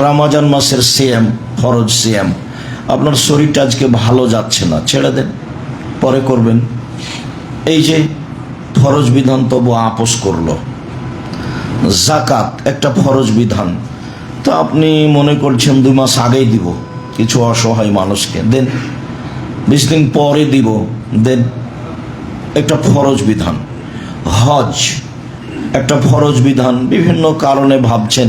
রামাজান মাসের সিএম, ফরজ সিএম। আপনার শরীরটা আজকে ভালো যাচ্ছে না, ছেড়ে দেন। পরে করবেন। এই যে ফরজ বিধান তবু আপোষ করল। জাকাত একটা ফরজ বিধান। তো আপনি মনে করছেন দুই মাস আগেই দিব। কিছু অসহায় মানুষকে দেন। বিশ দিন পরে দিব, দেন। একটা ফরজ বিধান। হজ একটা ফরজ বিধান। বিভিন্ন কারণে ভাবছেন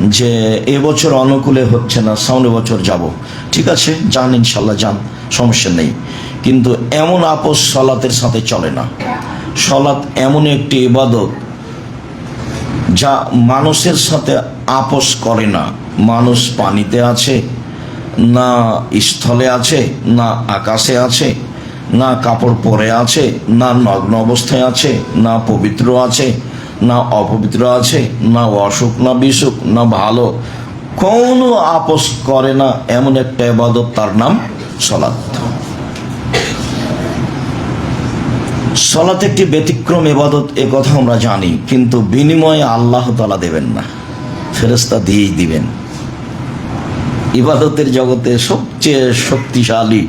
যে এবছর অনুকূলে হচ্ছে না, সামনে বছর যাব। ঠিক আছে? যান, ইনশাল্লাহ যান, সমস্যা নেই। কিন্তু এমন আপোষ সলাতের সাথে চলে না। সলাৎ এমন একটি ইবাদত যা মানুষের সাথে আপোষ করে না। মানুষ পানিতে আছে, না স্থলে আছে, না আকাশে আছে, না কাপড় পরে আছে, না নগ্ন অবস্থায় আছে, না পবিত্র আছে না অপবিত্র আছে, না অসুখ, না বিসুখ, না ভালো। কোনো আপোষ করে না, এমন একটা এবাদত তার নাম সলাৎ। সলাত একটি ব্যতিক্রম এবাদত এ কথা আমরা জানি, কিন্তু বিনিময়ে আল্লাহ তালা দেবেন না ফেরেস্তা দিয়েই দিবেন। ইবাদতের জগতে সবচেয়ে শক্তিশালী,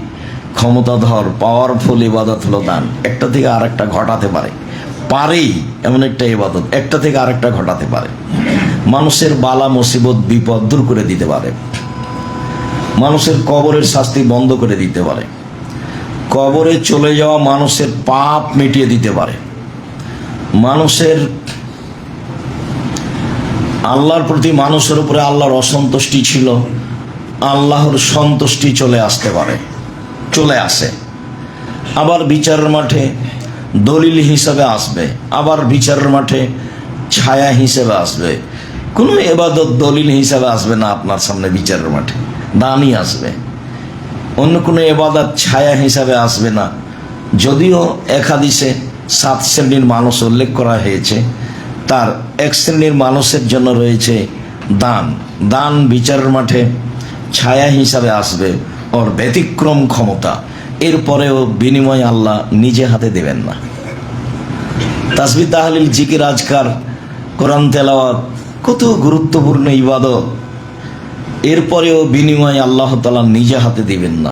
ক্ষমতাধর পাওয়ারফুল ইবাদত হলো দান। একটা থেকে আরেকটা ঘটাতে পারে। পারেই এমন একটা ইবাদত, একটা থেকে আরেকটা ঘটাতে পারে। মানুষের বালা, মুসিবত, বিপদ দূর করে দিতে পারে। মানুষের কবরের শাস্তি বন্ধ করে দিতে পারে। কবরে চলে যাওয়া মানুষের পাপ মিটিয়ে দিতে পারে। মানুষের, আল্লাহর প্রতি মানুষের উপরে আল্লাহর অসন্তুষ্টি ছিল, আল্লাহর সন্তুষ্টি চলে আসতে পারে, চলে আসে। আবার বিচারের মাঠে দলিল হিসাবে আসবে, আবার বিচারের মাঠে ছায়া হিসেবে আসবে। কোনো এবাদত দলিল হিসাবে আসবে না আপনার সামনে বিচারের মাঠে, দানই আসবে। অন্য কোনো এবাদত ছায়া হিসাবে আসবে না। যদিও একাদিসে সাত শ্রেণির মানুষ উল্লেখ করা হয়েছে, তার এক শ্রেণির মানুষের জন্য রয়েছে দান। দান বিচারের মাঠে ছায়া হিসাবে আসবে, ওর ব্যতিক্রম ক্ষমতা। এরপরেও বিনিময় আল্লাহ নিজে হাতে দেবেন না। তাসবি তাহলিল জিকির আজকার, কোরআন তেলাওয়াত, কত গুরুত্বপূর্ণ ইবাদত। এরপরেও বিনিময় আল্লাহ তালা নিজে হাতে দিবেন না।